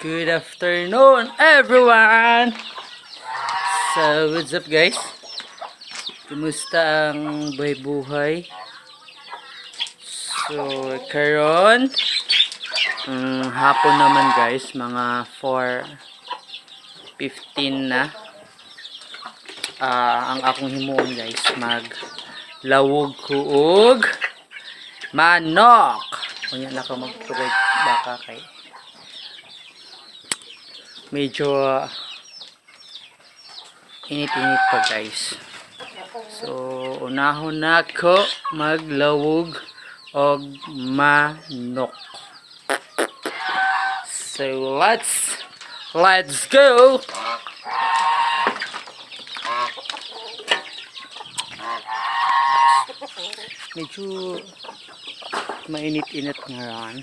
Good afternoon, everyone! So, what's up guys? Kumusta ang buhay-buhay? So, karon um, hapon naman guys, mga 4.15 na. Ah, ang akong himuon guys, mag lawog kuog manok. Kunya na ka magtugay baka kay medyo ah, init-init pa guys. So, unahon na ko maglawog og manok. So, let's let's go. Medyo mainit-init ngayon.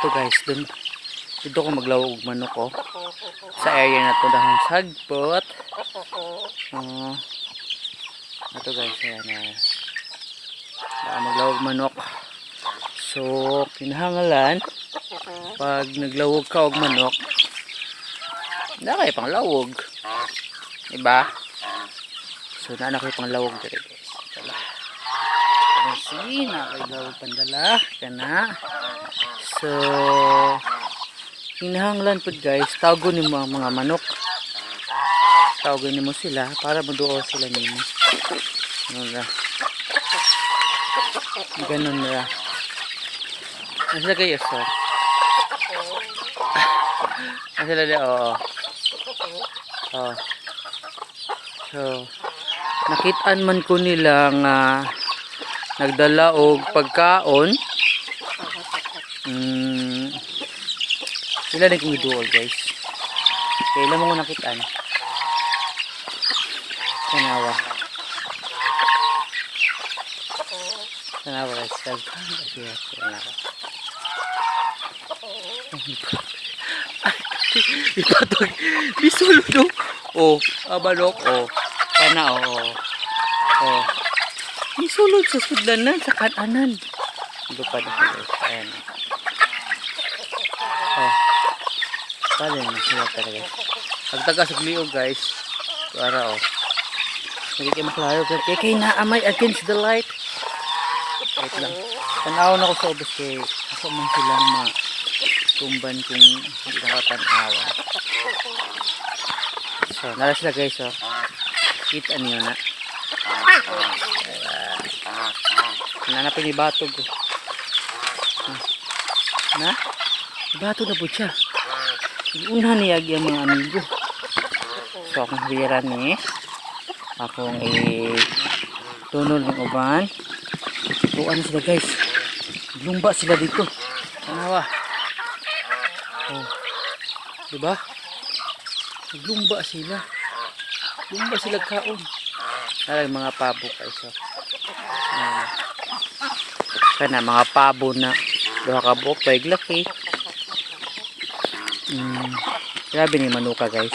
Ito guys, dun dito ko maglawog manok ko. Sa area na to dahil sagpot. Uh, ito guys, ayan ayan. Baka maglawog manok. So, kinahangalan pag naglawog ka og manok, na kayo pang lawog. Diba? So, na kayo pang lawog dito guys. Dala. Kasi, na kayo lawog pandala. Kana. So, hinahanglan po guys, tago ni mo ang mga manok. Tago ni mo sila para maduo sila nimo. Ano na. Ganun na. Nasa kayo, sir? Nasa lali, oo. Oh. So, nakitaan man ko nila nga nagdala og pagkaon. Mm, sila na kong iduol guys. Kailan mo nakitaan? Tanawa. Tanawa guys. Tanawa. Ipatog. Bisulo do. Oh, abalok. Oh. Kana oh. Oh. Isulod sa sudlanan sa kananan. Lupad ako guys. Ayan. Oh. Pala na sila talaga. Pagtaga sa gliog guys. Para oh. Hindi kayo maklaro. Kaya kayo naamay against the light. Wait lang. Tanaw na ko sa obos kay ako man silang ma tumban kung hindi nakatanawa. So, nara sila guys oh. Kita niyo na. Nanapin ni Batog. Na? Bato na po siya. Una niya ang mga amigo. So, akong hira ni akong i tunol ng uban. Tuan sila guys. Lumba sila dito. Tanawa. Oh. Diba? Lumba sila. Lumba sila kaon. Ay, mga pabo guys. Oh. Ayan. Kana mga pabo na duha ka buok pay laki. Mm, grabe ni manuka guys.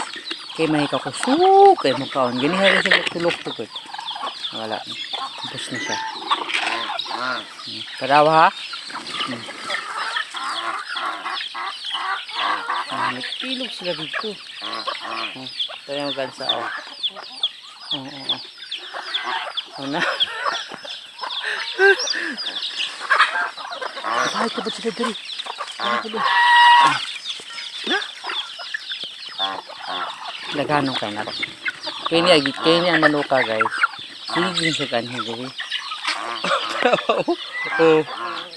Kay may ka kusuk kay mo kaon. Gani ha sa tulok to good. Wala. Bus na siya. Mm, Kadawa ha. Mm. Ah, nagpilog sila dito. Oh, tayo mo gansa oh. Oo, oo, oo. Oh, na. Bakit ka ba sila dali? Ano ba? Ah. Na? Laganong kayo na rin. Kaya niya, kaya niya manuka guys. Sige sa kanhi dali. Oh,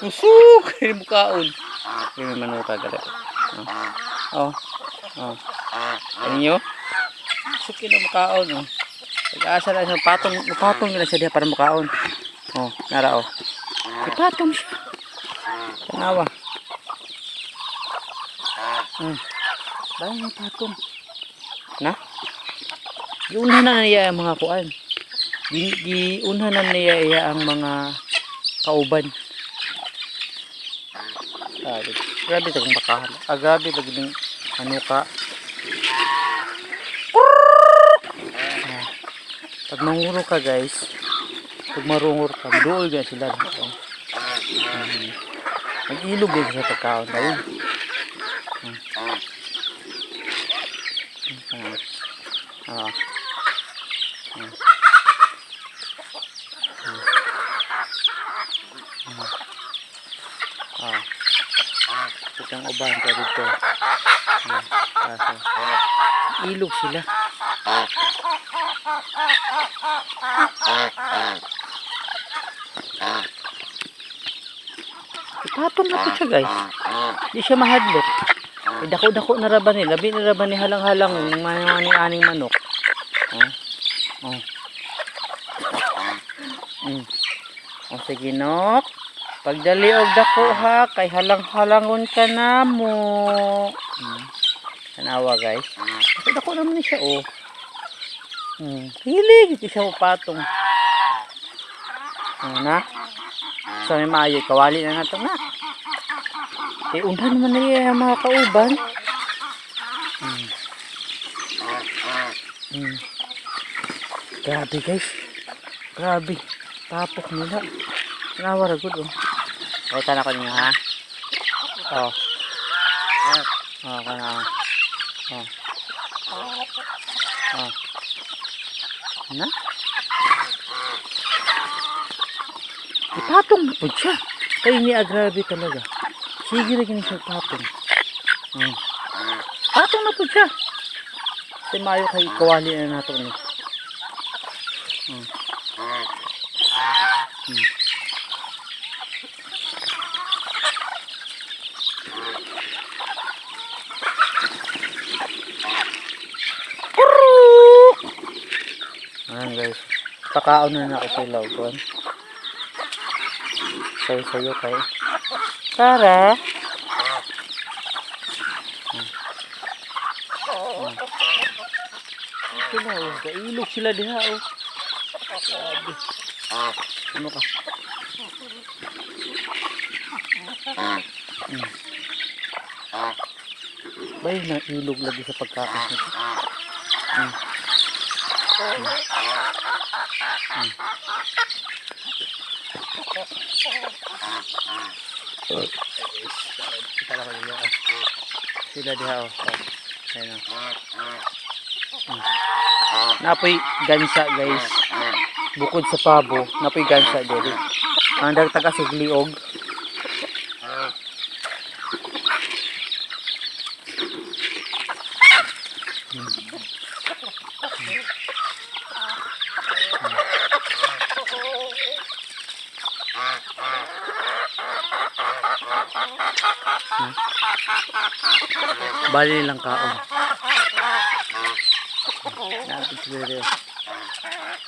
usuk! Kaya mukaon. Kaya manuka gali. Oh. Oh. Oh. Kaya niyo? Usuk na mukaon. Oh. Pag-asa na siya, patong, patong na siya diya para mukaon. Oh, nara oh. Ipatong siya. Tanawa. Hmm. Bayan yung patong. Na? Giunhan na niya ang mga kuan. Gi, giunhan na niya iya ang mga kauban. Ah, grabe ito kung bakahan. Ah, grabe lagi ano ka. Ah, Pag manguro ka guys, pag marungor ka, dool gan sila. dito. Um, Mag-ilog din sa pagkaon tayo. Hmm. Ah. Hmm. Hmm. Ah. Itang uban ka dito. Hmm. Kaso, ilog sila. Itapon na po siya guys. Di siya mahadlok. Eh, dako-dako na raban ni. Labi na raban ni halang-halang ng mga aning manok. Oh. Oh. Mm. Oh, sige nok. Pagdali og dako ha, kay halang-halangon ka na mo. Mm. Tanawa guys. Dako naman ni siya oh. Hmm. Hilig, ito siya patong. Ano na? So may maayo, kawali na nato na. Eh, una naman na yung mga kauban. Hmm. Hmm. Grabe guys. Grabe. Tapok nila. Nawara good oh. O, tana ko niyo ha. Oh. Oh, kana. Oh. Oh. Na? Ipatong mo po siya. Kaya ni agrabe talaga. Sige na ganun siya patong. Hmm. Patong na po siya. Kasi mayo kay kawali na nato ni. Hmm. Guys. Pakaon na na ako sa ilaw ko. Sayo sayo kayo. Tara. Sila oh, kailog sila diha oh. Sabi. Ano ka? Hmm. Bay na ilog lagi sa pagkakas nito. Hmm. Kita ko niya. Sila diha oh. Ayun. Napoy gansa guys. Bukod sa pabo, napoy gansa diri. Ang dagtag sa liog. Bali lang kaon. Natin sila rin.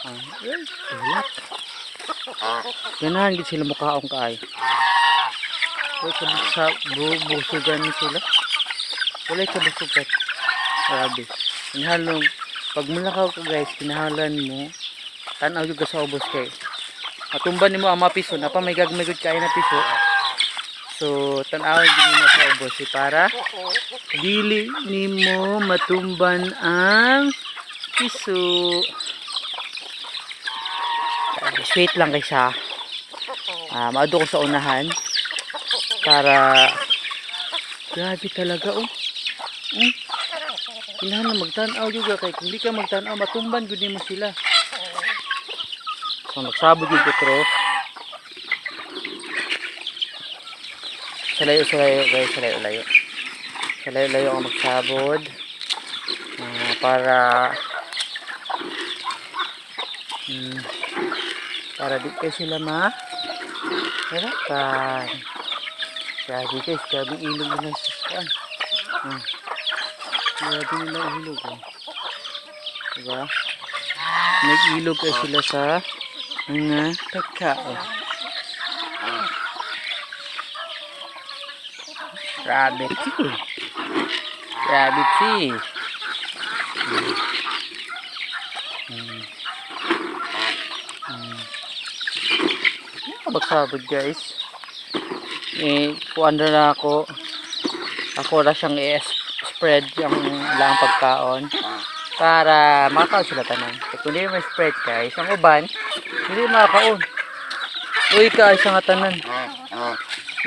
Ah, eh, wala. Ganahan sila mukaong kaay. Wala sa ni sila. Wala ka busugan. Grabe. Inhalong pag mulakaw ka guys, kinahalan mo, tanaw yung sa ubos kay. Matumban nimo ang mga piso, napa may gagmay gud kay na piso. So, tanaw din mo sa ubos si para dili nimo matumban ang piso. Sweet lang kay. Ah, maado ko sa unahan para grabe talaga oh. Mm. Kailangan na magtanaw juga kay kung di ka magtanaw matumban gud mo sila. So magsabog yung petro. Salayo salayo guys, salayo layo. Salayo layo ang magsabod. Ah, para hmm, para di kayo sila ma harapan. Grabe guys, grabe ilog nila sa saan. Hmm. Grabe nila ilog oh. Diba? Nag-ilog sila sa mga pagkain. Rabbit tea. Rabbit tea. Hmm. Hmm. Hmm. Magsabog guys. Eh, kuwan na ako. Ako na siyang i-spread yung lang pagkaon. para makakaon sila tanan. Kung hindi may spread ka, isang uban, hindi makakaon. Uy ka, isang tanan.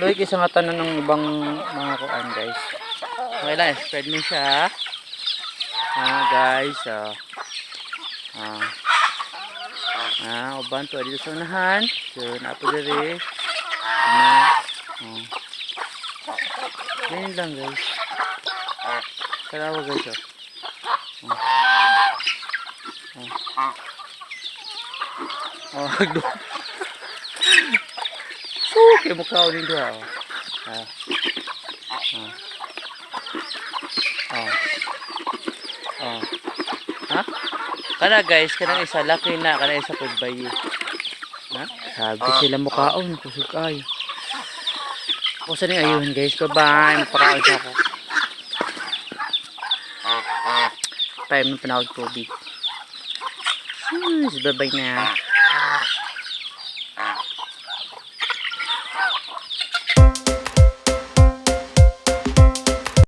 Luy ka, isang tanan ng ibang mga kuan guys. Okay lang, spread mo siya. Ah, guys, ah. Ah. Ah, uban to dito sa unahan. So, napo diri. Ano? Oh. Lang guys. Kalawa guys, oh. Oh, hagdo. Okay, mukha ko din doon. Ah. Ah. Ah. Ah. Ha? Kana guys, kanang isa laki na, kana isa pagbayi. Ha? Sabi sila mukhaon, kusog ay. Ako sa ayun guys, bye-bye. Magpakaon sa ako. Time na panawag tubig. Hmm, bye-bye na.